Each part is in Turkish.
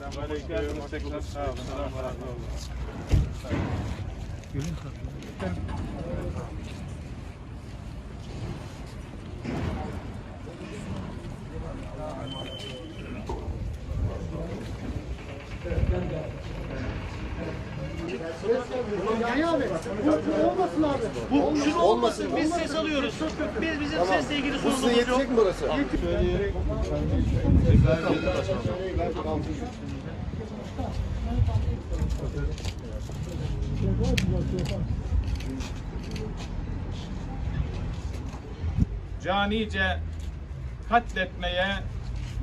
Razı olsun. Bu şunu olmasın. Biz ses alıyoruz. Biz bizim sesle ilgili sorunumuz yok. mi burası? Söyleyerek canice katletmeye,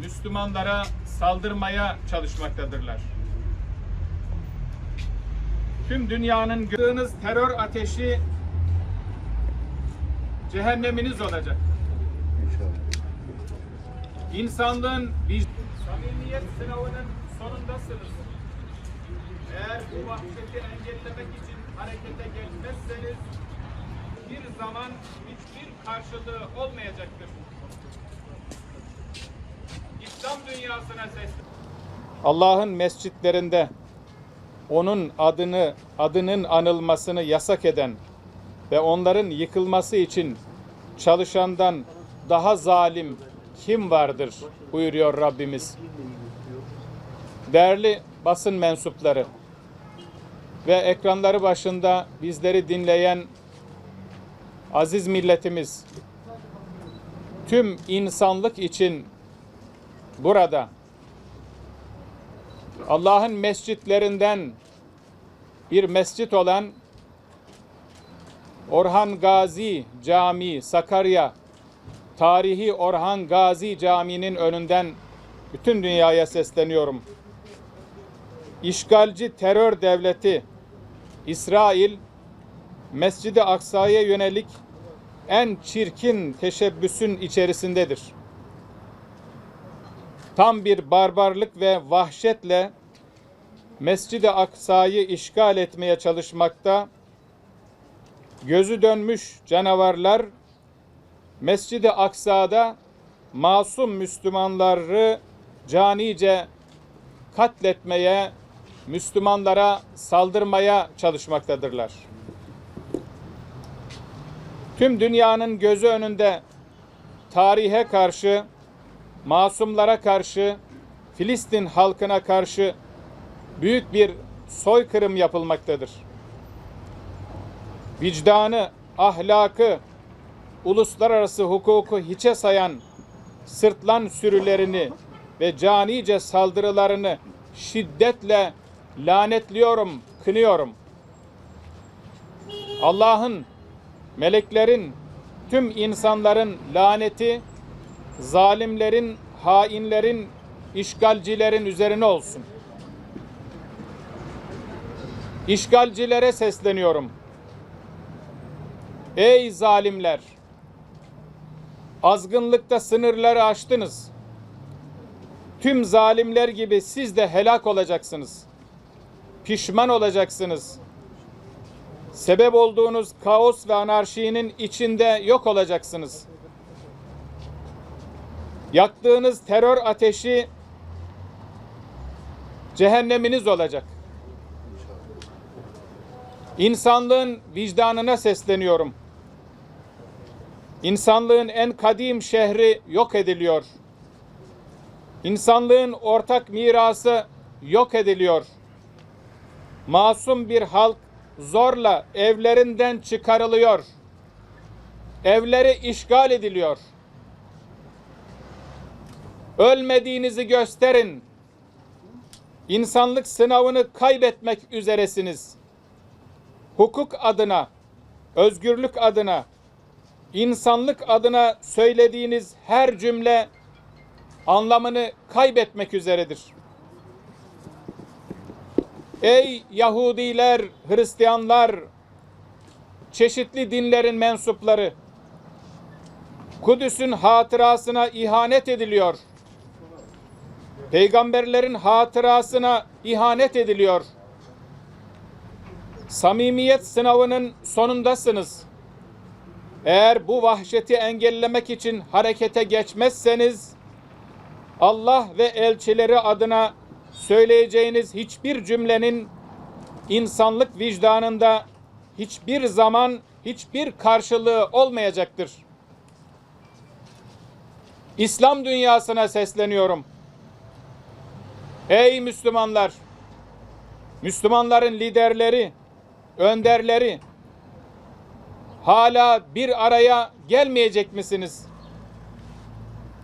Müslümanlara saldırmaya çalışmaktadırlar. Tüm dünyanın gördüğünüz terör ateşi cehenneminiz olacak. İnsanlığın vicdan, samimiyet sınavının sonundasınız. Eğer bu vahşeti engellemek için harekete geçmezseniz bir zaman hiçbir karşılığı olmayacaktır. İslam dünyasına seslen. Allah'ın mescitlerinde onun adını adının anılmasını yasak eden ve onların yıkılması için çalışandan daha zalim kim vardır buyuruyor Rabbimiz. Değerli basın mensupları ve ekranları başında bizleri dinleyen aziz milletimiz tüm insanlık için burada Allah'ın mescitlerinden bir mescit olan Orhan Gazi Camii Sakarya tarihi Orhan Gazi Camii'nin önünden bütün dünyaya sesleniyorum. İşgalci terör devleti İsrail Mescid-i Aksa'ya yönelik en çirkin teşebbüsün içerisindedir. Tam bir barbarlık ve vahşetle Mescid-i Aksa'yı işgal etmeye çalışmakta gözü dönmüş canavarlar Mescid-i Aksa'da masum Müslümanları canice katletmeye, Müslümanlara saldırmaya çalışmaktadırlar. Tüm dünyanın gözü önünde tarihe karşı, masumlara karşı, Filistin halkına karşı büyük bir soykırım yapılmaktadır. Vicdanı, ahlakı, uluslararası hukuku hiçe sayan sırtlan sürülerini ve canice saldırılarını şiddetle lanetliyorum, kınıyorum. Allah'ın, meleklerin, tüm insanların laneti zalimlerin, hainlerin, işgalcilerin üzerine olsun. İşgalcilere sesleniyorum. Ey zalimler! Azgınlıkta sınırları aştınız. Tüm zalimler gibi siz de helak olacaksınız. Pişman olacaksınız. Sebep olduğunuz kaos ve anarşinin içinde yok olacaksınız. Yaktığınız terör ateşi cehenneminiz olacak. İnsanlığın vicdanına sesleniyorum. İnsanlığın en kadim şehri yok ediliyor. İnsanlığın ortak mirası yok ediliyor. Masum bir halk zorla evlerinden çıkarılıyor. Evleri işgal ediliyor. Ölmediğinizi gösterin. İnsanlık sınavını kaybetmek üzeresiniz. Hukuk adına, özgürlük adına, insanlık adına söylediğiniz her cümle anlamını kaybetmek üzeredir. Ey Yahudiler, Hristiyanlar, çeşitli dinlerin mensupları, Kudüs'ün hatırasına ihanet ediliyor. Peygamberlerin hatırasına ihanet ediliyor. Samimiyet sınavının sonundasınız. Eğer bu vahşeti engellemek için harekete geçmezseniz Allah ve elçileri adına söyleyeceğiniz hiçbir cümlenin insanlık vicdanında hiçbir zaman hiçbir karşılığı olmayacaktır. İslam dünyasına sesleniyorum. Ey Müslümanlar! Müslümanların liderleri, önderleri hala bir araya gelmeyecek misiniz?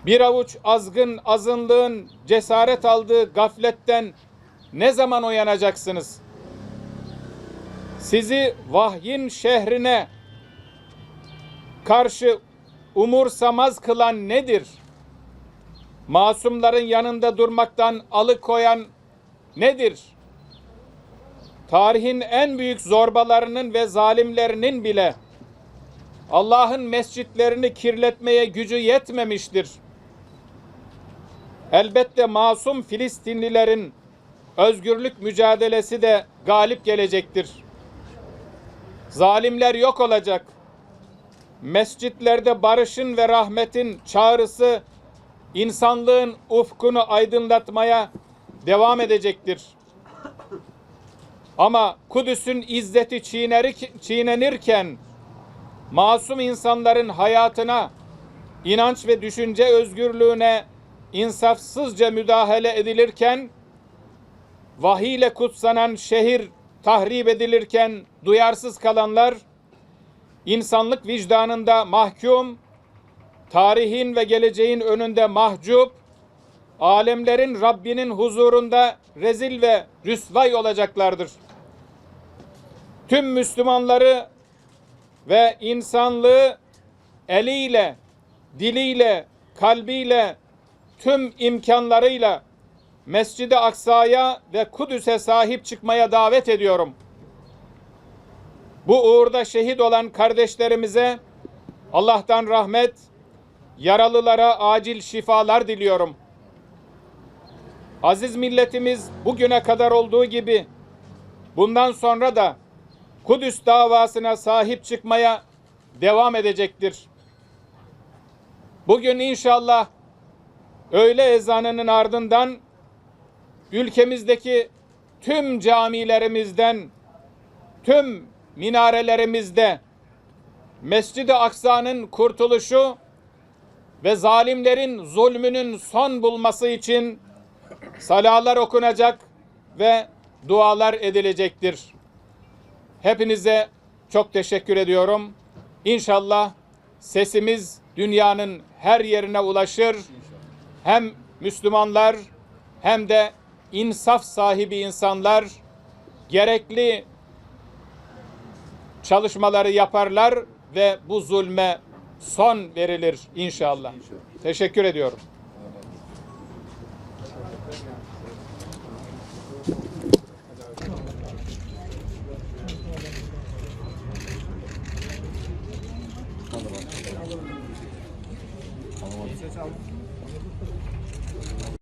Bir avuç azgın azınlığın cesaret aldığı gafletten ne zaman uyanacaksınız? Sizi vahyin şehrine karşı umursamaz kılan nedir? Masumların yanında durmaktan alıkoyan nedir? Tarihin en büyük zorbalarının ve zalimlerinin bile Allah'ın mescitlerini kirletmeye gücü yetmemiştir. Elbette masum Filistinlilerin özgürlük mücadelesi de galip gelecektir. Zalimler yok olacak. Mescitlerde barışın ve rahmetin çağrısı insanlığın ufkunu aydınlatmaya devam edecektir. Ama Kudüs'ün izzeti çiğnerik- çiğnenirken masum insanların hayatına, inanç ve düşünce özgürlüğüne insafsızca müdahale edilirken, vahiy ile kutsanan şehir tahrip edilirken duyarsız kalanlar, insanlık vicdanında mahkum, tarihin ve geleceğin önünde mahcup, alemlerin Rabbinin huzurunda rezil ve rüsvay olacaklardır. Tüm Müslümanları ve insanlığı eliyle, diliyle, kalbiyle, tüm imkanlarıyla Mescid-i Aksa'ya ve Kudüs'e sahip çıkmaya davet ediyorum. Bu uğurda şehit olan kardeşlerimize Allah'tan rahmet, yaralılara acil şifalar diliyorum. Aziz milletimiz bugüne kadar olduğu gibi bundan sonra da Kudüs davasına sahip çıkmaya devam edecektir. Bugün inşallah öğle ezanının ardından ülkemizdeki tüm camilerimizden, tüm minarelerimizde Mescid-i Aksa'nın kurtuluşu ve zalimlerin zulmünün son bulması için salalar okunacak ve dualar edilecektir. Hepinize çok teşekkür ediyorum. İnşallah sesimiz dünyanın her yerine ulaşır. Hem Müslümanlar hem de insaf sahibi insanlar gerekli çalışmaları yaparlar ve bu zulme son verilir inşallah. Teşekkür ediyorum.